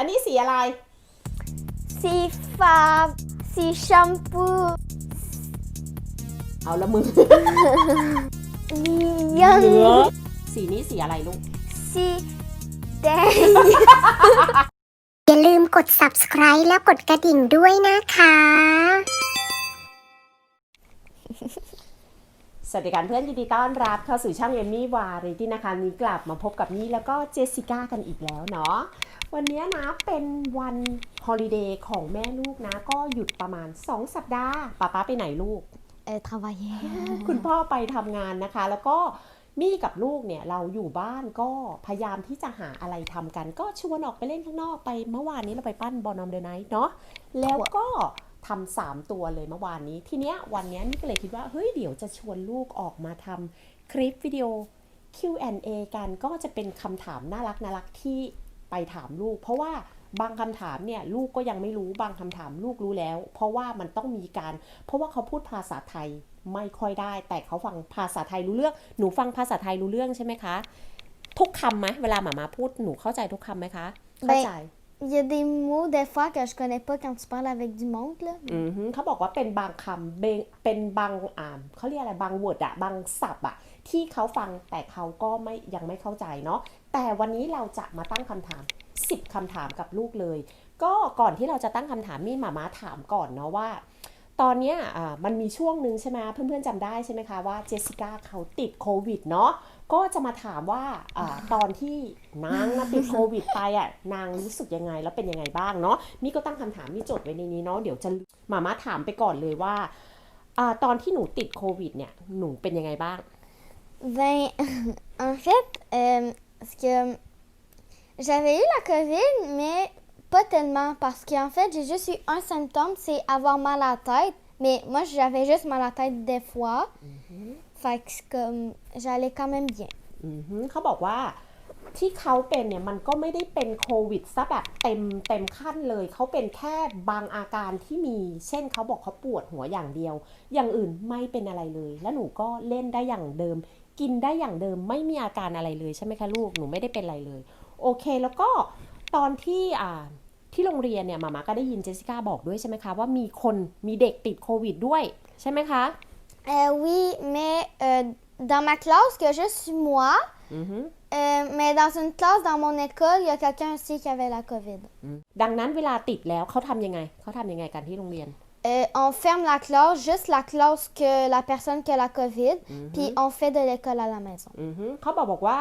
อันนี้สีอะไร สีฟ้า สีชมพู เอาละมือเหลืองเหลืองสีนี้สีอะไรลูก สีแดง อย่าลืมกด subscribe แล้วกดกระดิ่งด้วยนะคะ สวัสดีกันเพื่อนยินดีต้อนรับเข้าสู่ช่องเอมมี่วาริตี้นะคะนี้กลับมาพบกับนี่แล้วก็เจสสิก้ากันอีกแล้วเนาะวันนี้นะเป็นวันฮอลิเดย์ของแม่ลูกนะ ก็หยุดประมาณ 2 สัปดาห์ป้าป้าไปไหนลูก เออ travailler คุณพ่อไปทำงานนะคะ แล้วก็มี่กับลูกเนี่ยเราอยู่บ้านก็พยายามที่จะหาอะไรทำกัน ก็ชวนออกไปเล่นข้างนอกไปเมื่อวานนี้เราไปปั้นบอลนอมเดอะไนท์เนาะแล้วก็ ทำสามตัวเลยเมื่อวานนี้ ทีเนี้ยวันเนี้ยนี่ก็เลยคิดว่า เฮ้ย เดี๋ยวจะชวนลูกออกมาทำคลิปวิดีโอ Q&A กันก็จะเป็นคำถามน่ารักน่ารักที่ไปถามลูก เพราะว่าบางคำถามเนี่ยลูกก็ยังไม่รู้บางคำถามลูกรู้แล้ว เพราะว่ามันต้องมีการ เพราะว่าเขาพูดภาษาไทยไม่ค่อยได้ แต่เขาฟังภาษาไทยรู้เรื่อง หนูฟังภาษาไทยรู้เรื่องใช่ไหมคะ ทุกคำไหมเวลาหมามาพูดหนูเข้าใจทุกคำไหมคะ เข้าใจ Il y a des mots des fois que je connais pas quand tu parles avec du monde là. อือฮึเขาบอกว่าเป็นบางคำเบงเป็นบางอ่าเขาเรียกอะไรบางวอร์ดอะบางศัพท์อะที่เขาฟังแต่เขาก็ไม่ยังไม่เข้าใจเนาะแต่วันนี้เราจะมาตั้งคำถาม 10คำถามกับลูกเลย ก็ก่อนที่เราจะตั้งคำถามมี่หมามาถามก่อนเนาะว่า ตอนนี้มันมีช่วงหนึ่งใช่ไหมเพื่อนๆจำได้ใช่ไหมคะว่าเจสสิก้าเขาติดโควิดเนาะก็จะมาถามว่าอตอนที่นางนะติดโควิดไปอะนางรู้สึกยังไงแล้วเป็นยังไงบ้างเนาะนี่ก็ตั้งคำถามนี่จดไว้ในนี้เนาะเดี๋ยวจะหมาม่าถามไปก่อนเลยว่าอตอนที่หนูติดโควิดเนี่ยหนูเป็นยังไงบ้าง Ben, en fait, euh, parce que j'avais eu la COVID, mais pas tellement, parce qu'en fait, j'ai juste eu un symptôme, c'est avoir mal à la tête. Mais moi, j'avais juste mal à la tête des fois. Fait que c'est comme, j'allais quand même bien. อือฮึเขาบอกว่าที่เขาเป็นเนี่ยมันก็ไม่ได้เป็นโควิดซะแบบเต็มเต็มขั้นเลย เขาเป็นแค่บางอาการที่มี เช่นเขาบอกเขาปวดหัวอย่างเดียว อย่างอื่นไม่เป็นอะไรเลย แล้วหนูก็เล่นได้อย่างเดิม กินได้อย่างเดิมไม่มีอาการอะไรเลยใช่ไหมคะลูกหนูไม่ได้เป็นอะไรเลย โอเคแล้วก็ ตอนที่อ่าที่โรงเรียนเนี่ยมาม่าก็ได้ยินเจสสิก้าบอกด้วยใช่ไหมคะว่ามีคนมีเด็กติดโควิดด้วยใช่ไหมคะ Euh, oui, mais euh, dans ma classe, que je suis moi, อือฮึ euh, mais dans une classe dans mon école, il y a quelqu'un aussi qui avait la COVID. ดังนั้นเวลาติดแล้วเขาทำยังไงเขาทำยังไงกันที่โรงเรียน Euh, on ferme la classe, juste la classe que la personne qui a la COVID, puis on fait de l'école à la maison. อือฮึเขาบอกบอกว่า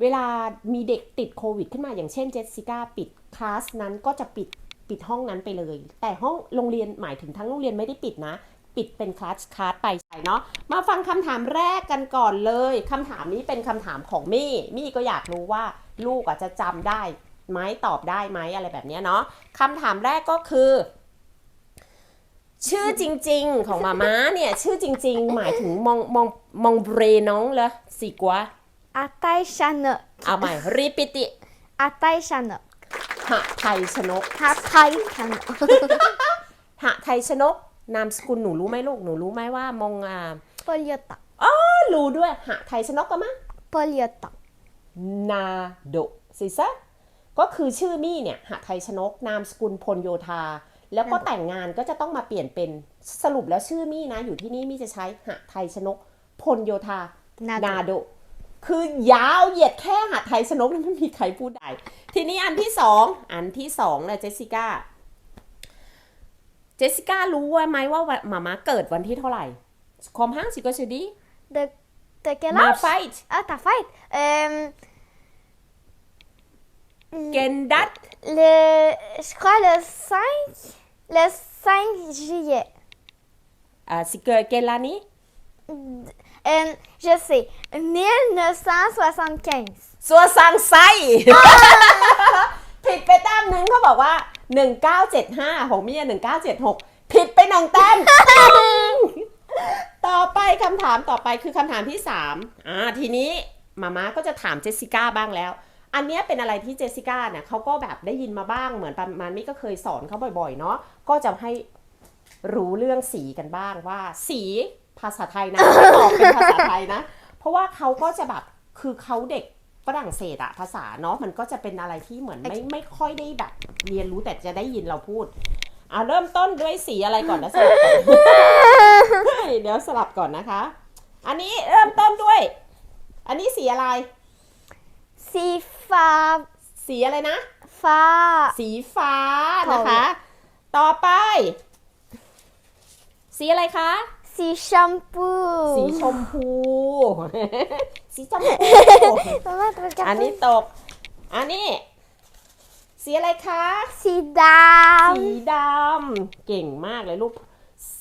เวลามีเด็กติดโควิด ขึ้นมาอย่างเช่นเจสสิก้าปิดคลาสนั้นก็จะปิดปิดห้องนั้นไปเลย แต่ห้องโรงเรียนหมายถึงทั้งโรงเรียนไม่ได้ปิดนะ ปิดเป็นคลาสคลาสไปใช่เนาะมาฟังคำถามแรกกันก่อนเลยคำถามนี้เป็นคำถามของมี่มี่ก็อยากรู้ว่าลูกอาจจะจำได้ไหมตอบได้ไหมอะไรแบบนี้เนาะคำถามแรกก็คือ ชื่อจริง ๆของมาม่าเนี่ย ชื่อจริง ๆ หมายถึงมองมองมองเบรน้องเลยสิกว่า Atay Chanok. เอาใหม่รีปิติ Atay Chanok. หะไทยชนก Atay Chanok. หะไทยชนก นามสกุลหนูรู้ไหมลูกหนูรู้ไหมว่ามองอ่า Poliota. ก็รู้ด้วยหะไทยชนกก็มั้ง Poliota. นาโดสิซะก็คือชื่อมี่เนี่ยหะไทยชนก นามสกุลพลโยธา แล้วก็แต่งงานก็จะต้องมาเปลี่ยนเป็นสรุปแล้วชื่อมี่นะ อยู่ที่นี่มี่จะใช้หะไทยชนก พลโยธา Nado. นาโด คือยาวเหยียดแค่หาไทยชนกนี่ไม่มีใครพูดได้ ทีนี้อันที่สองอันที่สองเลยเจสสิก้า เจสสิก้ารู้ว่าไหมว่าวันหมามาเกิดวันที่เท่าไหร่คอมห้างสิก็ชื่อดี De, de quel มา âge? ไฟท์ Ah, ta fête. Euh, เกนดัต le, je crois le 5, le 5 juillet. อ่าสิเกิดเกนลานี้ Euh, je sais, 1975. สัวซังไซ ผิดไปแต้มหนึ่งเขาบอกว่า 1975ของมี่1976 ผิดไปหนึ่งแต้ม ต่อไปคำถามต่อไปคือคำถามที่3อ่าทีนี้มาม่าก็จะถามเจสสิก้าบ้างแล้ว อันเนี้ยเป็นอะไรที่เจสสิก้าเนี่ยเขาก็แบบได้ยินมาบ้างเหมือนประมาณนี้ก็เคยสอนเขาบ่อยๆ เนาะก็จะให้รู้เรื่องสีกันบ้างว่าสี ภาษาไทยนะตอบเป็นภาษาไทยนะ เพราะว่าเขาก็จะแบบคือเขาเด็กฝรั่งเศสอะภาษาเนาะมันก็จะเป็นอะไรที่เหมือนไม่ไม่ค่อยได้แบบเรียนรู้แต่จะได้ยินเราพูดอ่าเริ่มต้นด้วยสีอะไรก่อนนะสลับก่อนเดี๋ยวสลับก่อนนะคะ อันนี้เริ่มต้นด้วย อันนี้สีอะไร Si fa สีอะไรนะ fa สีฟ้านะคะ ต่อไป สีอะไรคะ si shampoo. สีชมพูสีชมพู Maman, tu veux อันนี้ regarder? ตก อันนี้ สีอะไรคะ Si สี dame. ดำเก่งมากเลยลูก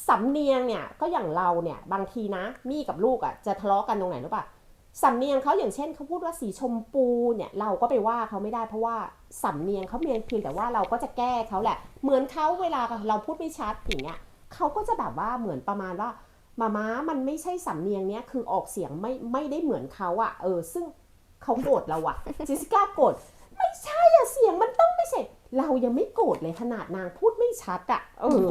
สำเนียงเนี่ยก็อย่างเราเนี่ยบางทีนะมี่กับลูกอะ่ะจะทะเลาะกันตรงไหนรู้ป่ะสำเนียงเขาอย่างเช่นเขาพูดว่าสีชมพูเนี่ยเราก็ไปว่าเขาไม่ได้เพราะว่าสำเนียงเขาเพียงเพียงแต่ว่าเราก็จะแก้เขาแหละ เหมือนเขาเวลาเราพูดไม่ชัดอย่างเงี้ย เขาก็จะแบบว่าเหมือนประมาณว่ามาม้ามันไม่ใช่สำเนียงเนี้ยคือออกเสียงไม่ไม่ได้เหมือนเขาอะเออ ซึ่งเขาโกรธเราอะจิสก้าโกรธไม่ใช่อะเสียงมันต้องไม่ใช่ เรายังไม่โกรธเลยขนาดนางพูดไม่ชัดอะเออ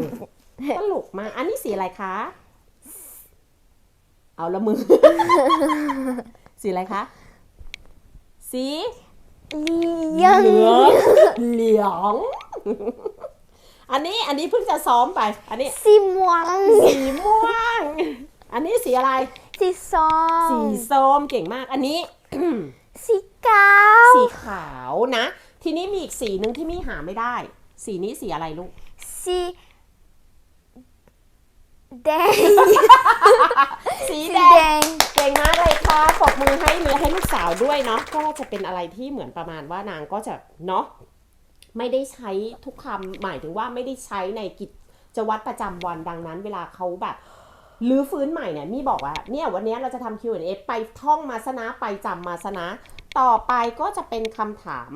ตลกมาอันนี้สีอะไรคะ เอาละมือ สีอะไรคะ สีเหลืองเหลือง อันนี้อันนี้เพิ่งจะซ้อมไป อันนี้ Si moine. สีม่วง อันนี้สีอะไร Si สี sombre. ส้มเก่งมาก อันนี้ Si cao. สีขาวนะ ทีนี้มีอีกสีหนึ่งที่มี่หาไม่ได้ สีนี้สีอะไรลูก Si dang. สี Si แดง dang. เก่งมากเลยค่ะปรบมือให้เนื้อให้ลูกสาวด้วยเนาะ ก็จะเป็นอะไรที่เหมือนประมาณว่านางก็จะเนาะ ไม่ได้ใช้ทุกคำหมายถึงว่าไม่ได้ใช้ในกิจวัตรประจำวันดังนั้น เวลาเขาแบบรื้อฟื้นใหม่เนี่ยมี่บอกว่าเนี่ยวันนี้เราจะทำ Q&A ไปท่องมาสนะไปจำมาสนะ ต่อไปก็จะเป็นคำถาม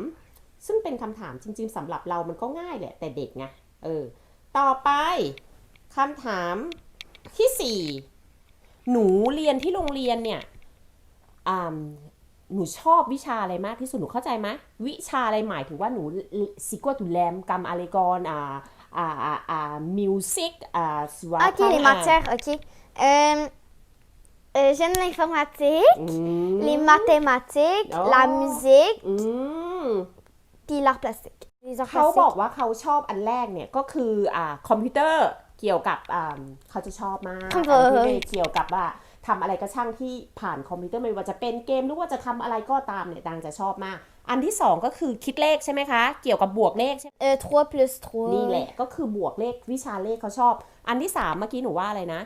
ซึ่งเป็นคำถามจริง ๆสำหรับเรามันก็ง่ายแหละแต่เด็กไงเออต่อไปคำถามที่สี่หนูเรียนที่โรงเรียนเนี่ยอ่า หนูชอบวิชาอะไรมากที่สุด หนูเข้าใจไหมวิชาอะไรหมายถึงว่าหนูซิกวตูแลมกัมอาเลกอนอ่าอ่าอ่าอ่ามิวสิกอ่าสวา Ok, les matières, ok. Euh, euh, J'aime l'informatique, อืม les mathématiques, Oh. la musique, อืม puis l'art plastique. Les arts เขาบอก plastiques. ว่าเขาชอบอันแรกเนี่ยก็คืออ่าคอมพิวเตอร์เกี่ยวกับอ่าเขาจะชอบมากคออัมพิวเตอร์นที่เกี่ยวกับว่า ทำอะไรก็ช่างที่ผ่านคอมพิวเตอร์ไม่ว่าจะเป็นเกมหรือว่าจะทำอะไรก็ตามเนี่ยดังจะชอบมาก อันที่สองก็คือคิดเลขใช่ไหมคะ เกี่ยวกับบวกเลขใช่ไหม Euh, 3 plus 3. นี่แหละก็คือบวกเลขวิชาเลขเขาชอบ อันที่สามเมื่อกี้หนูว่าอะไรนะ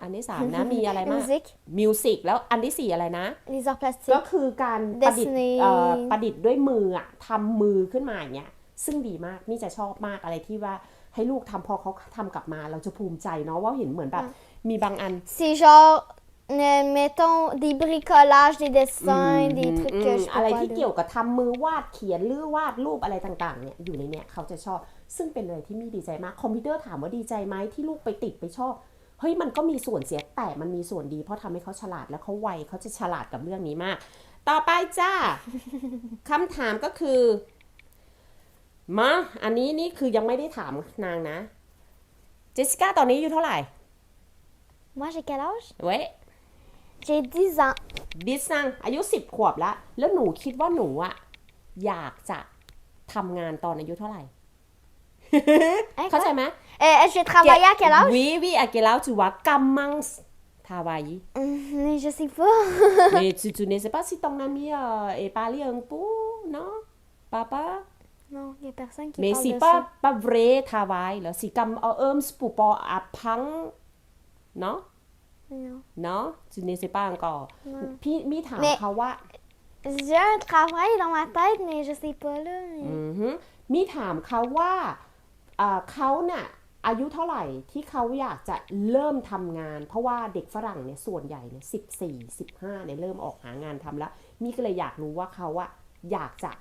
อันที่สามนะมีอะไรมาก Musique, มิวสิกแล้วอันที่สี่อะไรนะ les arts ก็ plastiques. คือการประดิษฐ์ Destiny เอ่อประดิษฐ์ด้วยมืออะทำมือขึ้นมาอย่างเงี้ยซึ่งดีมากนี่จะชอบมากอะไรที่ว่าให้ลูกทำพอเขาทำกลับมาเราจะภูมิใจเนาะว่าเห็นเหมือนแบบ มีบางอัน C'est genre, euh, mettons, des bricolages, des dessins, des อืม trucs อื que ม je อะไร peux pas ที่ de- เกี่ยวกับทำมือวาดเขียนหรือวาดรูปอะไรต่างๆเนี่ยอยู่ในเนี่ยเขาจะชอบ ซึ่งเป็นอะไรที่มีดีใจมากคอมพิวเตอร์ถามว่าดีใจไหมที่ลูกไปติดไปชอบเฮ้ยมันก็มีส่วนเสียแต่มันมีส่วนดีเพราะทำให้เขาฉลาดแล้วเขาไวเขาจะฉลาดกับเรื่องนี้มาก ต่อไปจ้า คำถามก็คือมาอันนี้นี่คือยังไม่ได้ถามนางนะเจสสิก้าตอนนี้อายู่เท่าไหร่ Moi, j'ai quel âge? เว้ย J'ai 10 ans. ดิสซังอายุสิบขวบแล้ว แล้วหนูคิดว่าหนูอะอยากจะทำงานตอนอายุเท่าไหร่ Hein, เข้าใจ quoi? ไหม Euh, je vais travailler à quel âge? วิวิอาเกลาจูวะกัมมังส์ทาวาย Hum, mais je sais pas. mais tu tu ne sais pas si ton ami euh, est parlé un peu non papa non, il y a personne qui mais parle si de pas ça. pas vrai travail เหรอสิกัมเอา เอิมสปูปออาพังเนาะ Non. เนาะ tu ne sais pas encore พี่มีถาม Mais- เขาว่า J'ai un travail dans ma tête, mais je sais pas là. mais- อือฮึมีถามเขาว่าเอ่อเขาเนี่ยอายุเท่าไหร่ที่เขาอยากจะเริ่มทำงาน เพราะว่าเด็กฝรั่งเนี่ยส่วนใหญ่เนี่ยสิบสี่สิบห้าเนี่ยเริ่มออกหางานทำแล้ว มีก็เลยอยากรู้ว่าเขาอะอยากจะ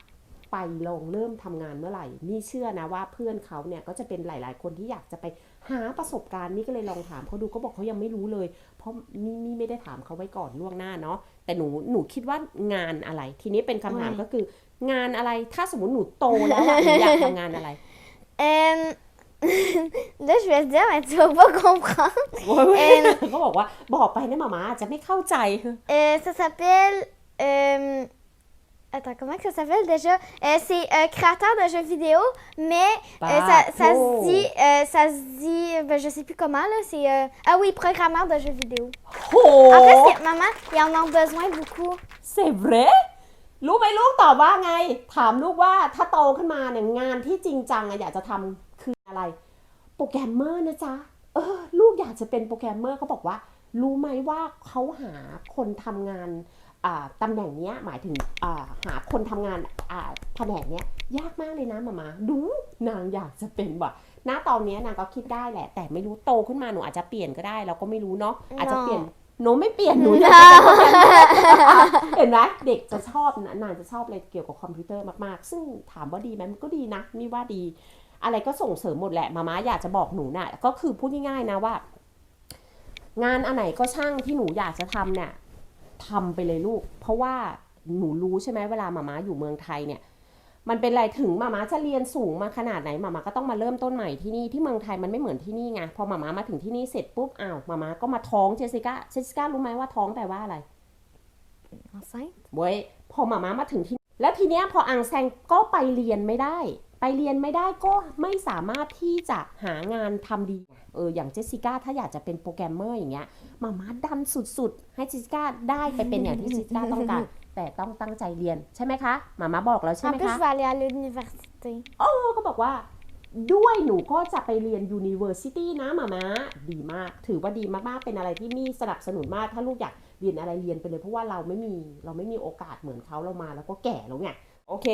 ไปลงเริ่มทำงานเมื่อไหร่ มีเชื่อนะว่าเพื่อนเขาเนี่ยก็จะเป็นหลาย ๆ คนที่อยากจะไป หาประสบการณ์นี่ก็เลยลองถามเขาดูเขาบอกเขายังไม่รู้เลย เพราะมีมีไม่ได้ถามเขาไว้ก่อนล่วงหน้าเนาะแต่หนูหนูคิดว่างานอะไร ทีนี้เป็นคำถามก็คืองานอะไรถ้าสมมติหนูโตแล้วอะหนูอยากทำงานอะไร Euh, là, je vais te dire, mais tu vas pas comprendre. เขาบอกว่าบอกไปนะหมามาอาจจะไม่เข้าใจ Euh, ça s'appelle euh, Attends, comment que ça s'appelle déjà Euh, C'est euh, créateur de jeux vidéo, mais euh, ça, ça se Bateau. dit, euh, ça se dit, ben, je sais plus comment là. C'est euh, ah oui, programmeur de jeux vidéo. โห En fait, c'est- maman, ils en ont besoin beaucoup. เซเรรู้ไหมลูกตอบว่าไง ถามลูกว่าถ้าโตขึ้นมาเนี่ยงานที่จริงจังอะอยากจะทำคืออะไร โปรแกรมเมอร์นะจ๊ะ เออ ลูกอยากจะเป็นโปรแกรมเมอร์เขาบอกว่า รู้ไหมว่าเขาหาคนทำงานอ่า ตำแหน่งเนี้ยหมายถึงอ่าหาคนทำงานอ่าแผนกเนี้ยยากมากเลยนะมามาดูนางอยากจะเป็นว่ะณตอนเนี้ยนางก็คิดได้แหละ แต่ไม่รู้โตขึ้นมาหนูอาจจะเปลี่ยนก็ได้เราก็ไม่รู้เนาะอาจจะเปลี่ยนหนูไม่เปลี่ยนหนูอยากจะเป็นโปรแกรมเมอร์เห็นไหมเด็กจะชอบนะนางจะชอบอะไรเกี่ยวกับคอมพิวเตอร์มากๆ ซึ่งถามว่าดีไหมมันก็ดีนะนี่ว่าดี อะไรก็ส่งเสริมหมดแหละมาม่าอยากจะบอกหนูน่ะก็คือพูดง่ายๆนะว่า งานอันไหนก็ช่างที่หนูอยากจะทำเนี่ย ทำไปเลยลูก เพราะว่าหนูรู้ใช่ไหมเวลามาม่าอยู่เมืองไทยเนี่ย มันเป็นอะไรถึงมาม่าจะเรียนสูงมาขนาดไหนมาม่าก็ต้องมาเริ่มต้นใหม่ที่นี่ที่เมืองไทยมันไม่เหมือนที่นี่ไงพอมาม่ามาถึงที่นี่เสร็จปุ๊บอ้าวมาม่าก็มาท้องเจสสิก้าเจสสิก้ารู้ไหมว่าท้องแปลว่าอะไร Enceinte. เว้ยพอหมาม้ามาถึงที่ แล้วทีเนี้ยพออังแซงก็ไปเรียนไม่ได้ ไปเรียนไม่ได้ก็ไม่สามารถที่จะหางานทำดี เอออย่างเจสสิก้าถ้าอยากจะเป็นโปรแกรมเมอร์อย่างเงี้ยหมาม้าดันสุดๆ ให้เจสสิก้าได้ไปเป็นอย่างที่เจสสิก้าต้องการ แต่ต้องตั้งใจเรียนใช่ไหมคะหมาม้าบอกแล้วใช่ En ไหม plus, คะ je vais aller à l'université. โอ้ก็บอกว่าด้วยหนูก็จะไปเรียน University นะหมาม้าดีมาก ถือว่าดีมากๆ เป็นอะไรที่มี่สนับสนุนมาก ถ้าลูกอยากเรียนอะไรเรียนไปเลย เพราะว่าเราไม่มีเราไม่มีโอกาสเหมือนเขาเรามา แล้วก็แก่แล้วไง โอเค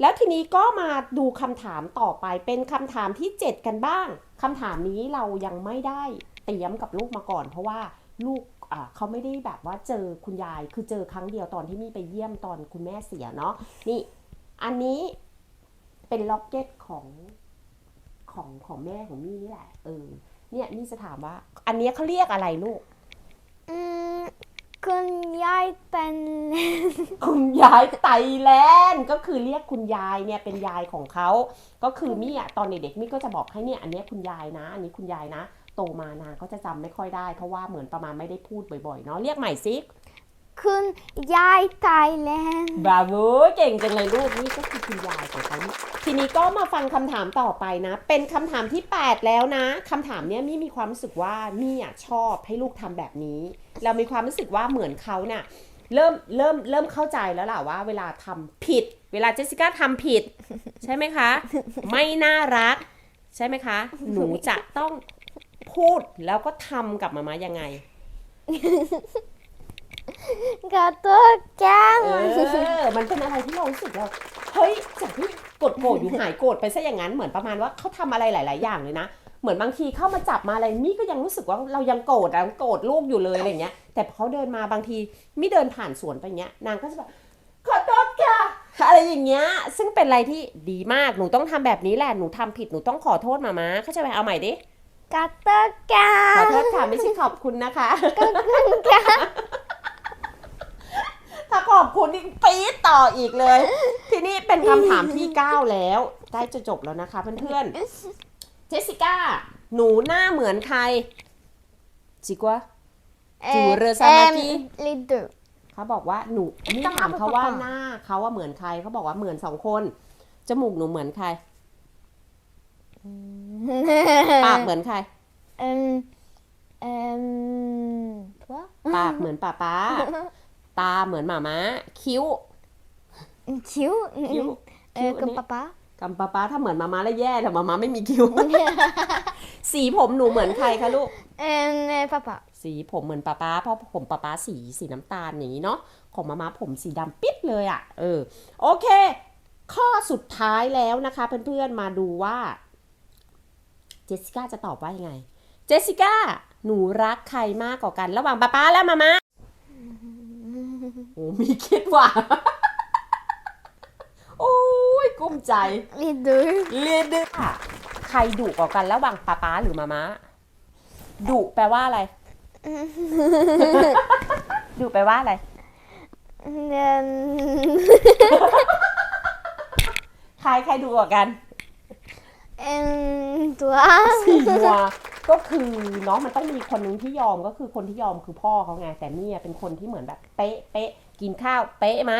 แล้วทีนี้ก็มาดูคำถามต่อไปเป็นคำถามที่ 7 กันบ้างคำถามนี้เรายังไม่ได้เตรียมกับลูกมาก่อน เพราะว่าลูกเขาไม่ได้แบบว่าเจอคุณยาย คือเจอครั้งเดียวตอนที่มี่ไปเยี่ยมตอนคุณแม่เสียเนาะนี่อันนี้เป็นล็อกเก็ตของของของแม่ของมี่นี่แหละเออเนี่ยมี่จะถามว่า อันนี้เขาเรียกอะไรลูก อืม คุณยายเป็นคุณยายไตแลนด์ก็คือเรียกคุณยายเนี่ยเป็นยายของเขา ก็คือมี่อะตอนเด็กๆมี่ก็จะบอกให้เนี่ยอันเนี้ยคุณยายนะ อันนี้คุณยายนะ โตมานางก็จะจำไม่ค่อยได้ เพราะว่าเหมือนประมาณไม่ได้พูดบ่อยๆเนาะเรียกใหม่ซิ Kunyai Thailand. บราโวเก่งจังเลยลูกนี่ก็คือคุณยายของเขาทีนี้ก็มาฟังคำถามต่อไปนะ เป็นคำถามที่ 8 แล้วนะคำถามเนี้ยมี่มีความรู้สึกว่ามี่อะชอบให้ลูกทำแบบนี้ เรามีความรู้สึกว่าเหมือนเขาเนี่ยเริ่มเริ่มเริ่มเข้าใจแล้วล่ะว่า เวลาทำผิด เวลาเจสสิก้าทำผิด ใช่ไหมคะ ไม่น่ารัก ใช่ไหมคะ หนูจะต้องพูดแล้วก็ทำกับมามายังไง Gâteau เอ calme. อมันเป็นอะไรที่เรารู้สึกเราเฮ้ยจากที่กดโกรธอยู่หายโกรธไปซะอย่างนั้นเหมือนประมาณว่าเขาทำอะไรหลาย ๆ อย่างเลยนะ เหมือนบางทีเข้ามาจับมาอะไรมี่ก็ยังรู้สึกว่าเรายังโกรธอะโกรธลูกอยู่เลยอะไรเงี้ย แต่พอเขาเดินมาบางทีมี่เดินผ่านสวนไปเงี้ยนางก็จะแบบขอโทษค่ะอะไรอย่างเงี้ย ซึ่งเป็นอะไรที่ดีมากหนูต้องทำแบบนี้แหละหนูทำผิดหนูต้องขอโทษมามาเข้าใจไหมเอาใหม่ดิ Gâteau ขอโท calme. ษค่ะไม่ใช่ขอบคุณนะคะ Calme. ถ้าขอบคุณนี่ปี๊ดต่ออีกเลย ทีนี้เป็นคำถามที่ 9 แล้ว ใกล้จะจบแล้วนะคะ เพื่อนๆเจสสิก้า หนูหน้าเหมือนใครจิกวะ Euh, Jure-samaki. euh, les deux. เขาบอกว่าหนูนี่ถามเขาว่าหน้าเขาว่าเหมือนใครเขาบอกว่าเหมือนสองคนจมูกหนูเหมือนใครปากเหมือนใคร Euh, euh, toi ปากเหมือนป้าป๊า ตาเหมือนหมาม้า คิ้ว Cute. คิ้ว Euh, คิ้ว comme นี่ papa. กำป้าป๊าถ้าเหมือนหมาม้าแล้วแย่แต่หมาม้าไม่มีคิ้ว สีผมหนูเหมือนใครคะลูก Euh, papa. สีผมเหมือนป้าป๊าเพราะผมป้าป๊าสีสีน้ำตาลอย่างนี้เนาะของมาม่าผมสีดำปิดเลยอะ่ะ เออ โอเค ข้อสุดท้ายแล้วนะคะ เพื่อนๆมาดูว่า เจสสิก้าจะตอบว่ายังไง เจสสิก้าหนูรักใครมากกว่ากัน ระหว่างป้าป๊าและมาม่าโอ้ มีคิดว่า โอ้ยกุ้มใจ Les deux. เรียนดึกค่ะใครดุกว่ากันระหว่างป้าป๊าหรือมาม่าดุแปลว่าอะไร ดุแปลว่าอะไร Euh, ใครใครดุกว่ากัน euh, toi. สี่มัว ก็คือเนาะมันต้องมีคนหนึงที่ยอมก็คือคนที่ยอมคือพ่อเขาไงแต่เนี่ยเป็นคนที่เหมือนแบบเป๊ะเป๊ะ กินข้าวเป๊ะไหม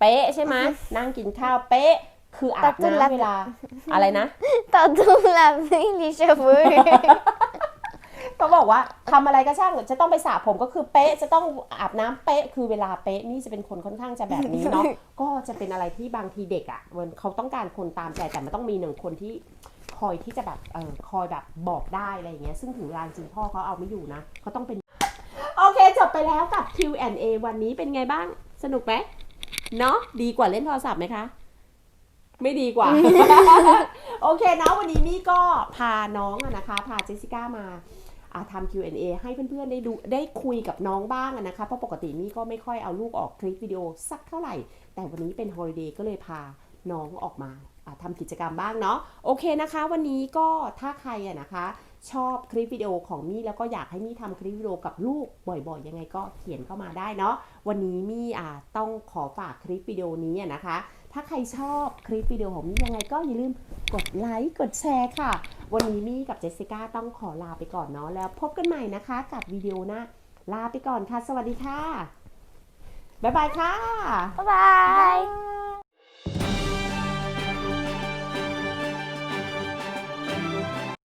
เป๊ะใช่ไหมนั่งกินข้าวเป๊ะ คืออาบตัดจนหลับน้ำเวลา อะไรนะ Tantôt laver les cheveux. เขาบอกว่าทำอะไรก็ช่างจะต้องไปสระผมก็คือเป๊ะจะต้องอาบน้ำเป๊ะคือเวลาเป๊ะนี่จะเป็นคนค่อนข้างจะแบบนี้เนาะก็จะเป็นอะไรที่บางทีเด็กอะ่ะมันเขาต้องการคนตามใจแต่มันต้องมีหนึ่งคนที่คอยที่จะแบบเออคอยแบบบอกได้อะไรอย่างเงี้ยซึ่งถึงเวลาจริงพ่อเขาเอาไม่อยู่นะเขาต้องเป็นโอเคจบ ไปแล้วกับ Q&A วันนี้เป็นไงบ้าง สนุกไหมเนาะดีกว่าเล่นโทรศัพท์ไหมคะ ไม่ดีกว่า โอเคเนาะวันนี้มี่ก็พาน้องอะนะคะ พาเจสสิก้ามาอ่าทำ Q&A ให้เพื่อนๆได้ดูได้คุยกับน้องบ้างอะนะคะ เพราะปกติมี่ก็ไม่ค่อยเอาลูกออกคลิปวิดีโอสักเท่าไหร่ แต่วันนี้เป็นฮอลิเดย์ก็เลยพาน้องออกมาอ่า ทำกิจกรรมบ้างเนาะโอเคนะคะ วันนี้ก็ถ้าใครอะนะคะ ชอบคลิปวิดีโอของมี่แล้วก็อยากให้มี่ทำคลิปวิดีโอกับลูกบ่อยๆ ยังไงก็เขียนเข้ามาได้เนาะวันนี้มี่อ่าต้องขอฝากคลิปวิดีโอนี้อะนะคะถ้าใครชอบคลิปวิดีโอของมี่ยังไงก็อย่าลืมกดไลค์กดแชร์ค่ะ วันนี้มี่กับเจสสิก้าต้องขอลาไปก่อนเนาะแล้วพบกันใหม่นะคะ กับวิดีโอหน้าลาไปก่อนค่ะ สวัสดีค่ะ บ๊ายบายค่ะ Bye bye.